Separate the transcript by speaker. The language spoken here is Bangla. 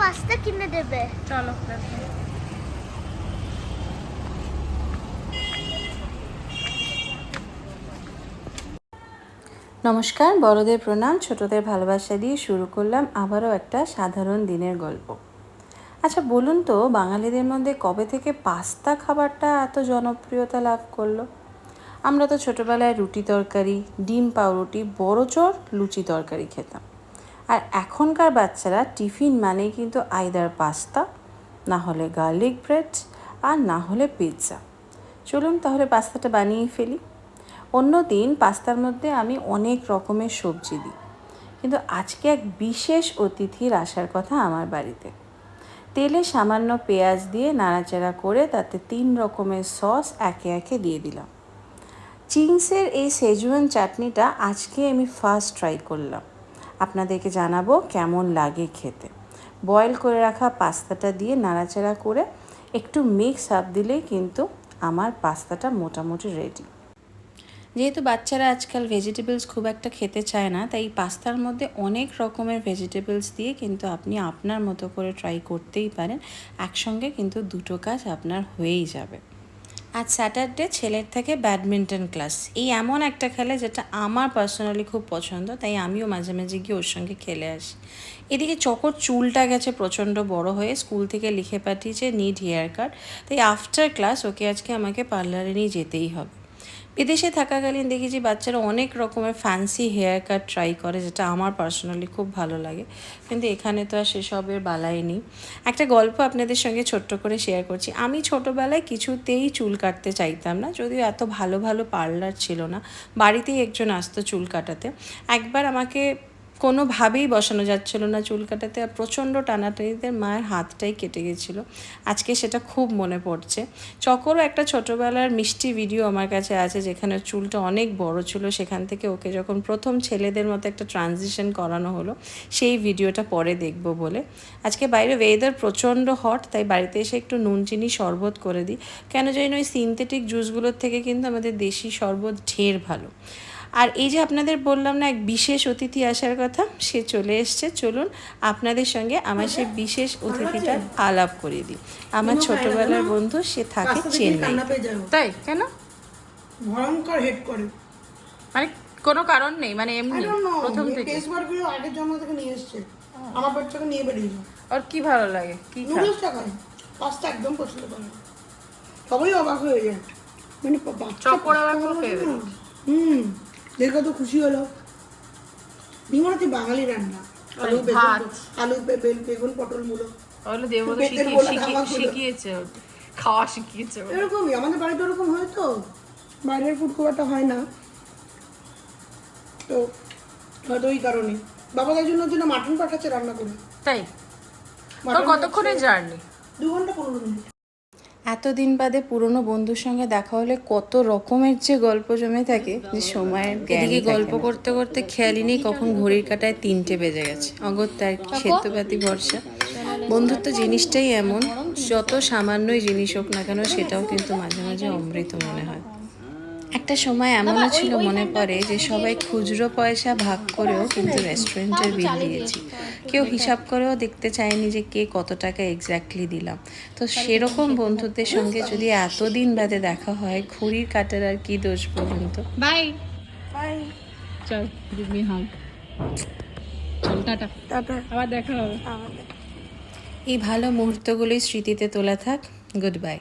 Speaker 1: পাস্তা কিনে দেবে
Speaker 2: চলো নমস্কার বড়দের প্রণাম ছোটদের ভালোবাসা দিয়ে শুরু করলাম আবারও একটা সাধারণ দিনের গল্প। আচ্ছা বলুন তো বাঙালিদের মধ্যে কবে থেকে পাস্তা খাবারটা এত জনপ্রিয়তা লাভ করল? আমরা তো ছোটোবেলায় রুটি তরকারি ডিম পাউরুটি বড় চোর লুচি তরকারি খেতাম। আর এখনকার বাচ্চারা টিফিন মানেই কিন্তু আইদার পাস্তা, না হলে গার্লিক ব্রেড আর না হলে পিৎজা। চলুন তাহলে পাস্তাটা বানিয়ে ফেলি। অন্য দিন পাস্তার মধ্যে আমি অনেক রকমের সবজি দিই। কিন্তু আজকে এক বিশেষ অতিথির আসার কথা আমার বাড়িতে। তেলে সামান্য পেঁয়াজ দিয়ে নাড়াচাড়া করে তাতে তিন রকমের সস একে একে দিয়ে দিলাম। চিংসের এই সেজুয়ান চাটনিটা আজকে আমি ফার্স্ট ট্রাই করলাম। আপনাদেরকে জানাব কেমন লাগে খেতে। বয়েল করে রাখা পাস্তাটা দিয়ে নাড়াচাড়া করে একটু মিক্স আপ দিলেই কিন্তু আমার পাস্তাটা মোটামুটি রেডি যেহেতু বাচ্চারা আজকাল ভেজিটেবলস খুব একটা খেতে চায় না, তাই পাস্তার মধ্যে অনেক রকমের ভেজিটেবলস দিয়ে কিন্তু আপনি আপনার মতো করে ট্রাই করতেই পারেন। একসঙ্গে কিন্তু দুটো কাজ আপনার হয়েই যাবে। আজ স্যাটারডে ছেলের থেকে ব্যাডমিন্টন ক্লাস। এই এমন একটা খেলা যেটা আমার পার্সোনালি খুব পছন্দ, তাই আমিও মাঝে মাঝে গিয়ে ওর সঙ্গে খেলে আসি। এদিকে চকর চুলটা গেছে প্রচণ্ড বড় হয়ে, স্কুল থেকে লিখে পাঠিয়েছে নিড হেয়ার কাট তাই আফটার ক্লাস ওকে আজকে আমাকে পার্লারে নিয়ে যেতেই হবে। বিদেশে থাকাকালীন দেখি যে বাচ্চারা অনেক রকমের ফ্যান্সি হেয়ার কাট ট্রাই করে, যেটা আমার পার্সোনালি খুব ভালো লাগে। কিন্তু এখানে তো আর সেসবের বালাই নেই। একটা গল্প আপনাদের সঙ্গে ছোট্ট করে শেয়ার করছি। আমি ছোটোবেলায় কিছুতেই চুল কাটতে চাইতাম না, যদিও এত ভালো ভালো পার্লার ছিল না। বাড়িতেই একজন আসতো চুল কাটাতে। একবার আমাকে কোনোভাবেই বসানো যাচ্ছিল না চুল কাটাতে আর প্রচণ্ড টানাটানিতে মায়ের হাতটাই কেটে গেছিল। আজকে সেটা খুব মনে পড়ছে। চকরও একটা ছোটোবেলার মিষ্টি ভিডিও আমার কাছে আছে যেখানে চুলটা অনেক বড় ছিল। সেখান থেকে ওকে যখন প্রথম ছেলেদের মতো একটা ট্রানজিশন করানো হলো, সেই ভিডিওটা পরে দেখব বলে। আজকে বাইরে ওয়েদার প্রচণ্ড হট তাই বাড়িতে এসে একটু নুন, চিনি, শরবত করে দিই। কেন জানি ওই সিনথেটিক জুসগুলোর থেকে কিন্তু আমাদের দেশি শরবত ঢের ভালো। আর এই যে আপনাদের বললাম না এক বিশেষ অতিথি আসার কথা সে চলে এসছে। চলুন আপনাদের সঙ্গে আমার সেই বিশেষ অতিথিটার আলাপ করে দিই। আমার ছোটবেলার বন্ধু সে থাকে চেন্নাই তাই? কেন?
Speaker 3: ভয়ঙ্কর হেড করে।
Speaker 2: মানে কোনো কারণ নেই? মানে এমনি প্রথম থেকে।
Speaker 3: করে আগের জন্ম থেকে নিয়ে এসেছে। আমার বাচ্চাকে নিয়ে বেরিয়েছে
Speaker 2: ওর কি ভালো লাগে? কি খায়?
Speaker 3: নুডলসটা খায়। পাস্তা একদম পছন্দ করে। সবাই অবাক হয়ে যায়। মানে বাচ্চা না? হুম। দেখে তো খুশি হলো। হচ্ছে বাঙালি রান্না। আলু বেগুন
Speaker 2: ভাত।
Speaker 3: আলু বেগুন পটল মূলো।
Speaker 2: ওগুলো
Speaker 3: খাওয়াগুলো।
Speaker 2: শিখিয়েছে খাওয়া শিখিয়েছে
Speaker 3: এরকমই আমাদের বাড়িতে ওরকম হয় তো। বাইরের ফুড খুব একটা হয় না। তো হয়তো ওই কারণে। বাবা তাই জন্য জন্য মাটন পাঠাচ্ছে রান্না করে।
Speaker 2: তাই? কতক্ষণের জার্নি
Speaker 3: দু ঘণ্টা পনেরো মিনিট।
Speaker 2: এতদিন বাদে পুরনো বন্ধুর সঙ্গে দেখা হলে কত রকমের যে গল্প জমে থাকে যে সময়ের এদিকে গল্প করতে করতে খেয়ালই নেই কখন ঘড়ির কাটায় তিনটে বেজে গেছে। অগত্যা আর কি সেদ্ধপাতি ভরসা। বন্ধুত্ব জিনিসটাই এমন যত সামান্যই জিনিস হোক না কেন সেটাও কিন্তু মাঝে মাঝে অমৃত মনে হয়। একটা সময় এমনও ছিল মনে পড়ে যে সবাই খুচরো পয়সা ভাগ করেও কিন্তু রেস্টুরেন্টের বিল দিয়েছি। কেউ হিসাব করেও দেখতে চায়নি যে কে কত টাকা এক্স্যাক্টলি দিলাম। তো সেরকম বন্ধুদের সঙ্গে যদি এতদিন বাদে দেখা হয় ঘুড়ির কাটার আর কি দোষ পর্যন্ত
Speaker 4: বাই। চল হাগ চল টাটা।
Speaker 3: টাটা।
Speaker 4: আবার দেখা হবে।
Speaker 2: এই ভালো মুহূর্তগুলোই স্মৃতিতে তোলা থাক। Good bye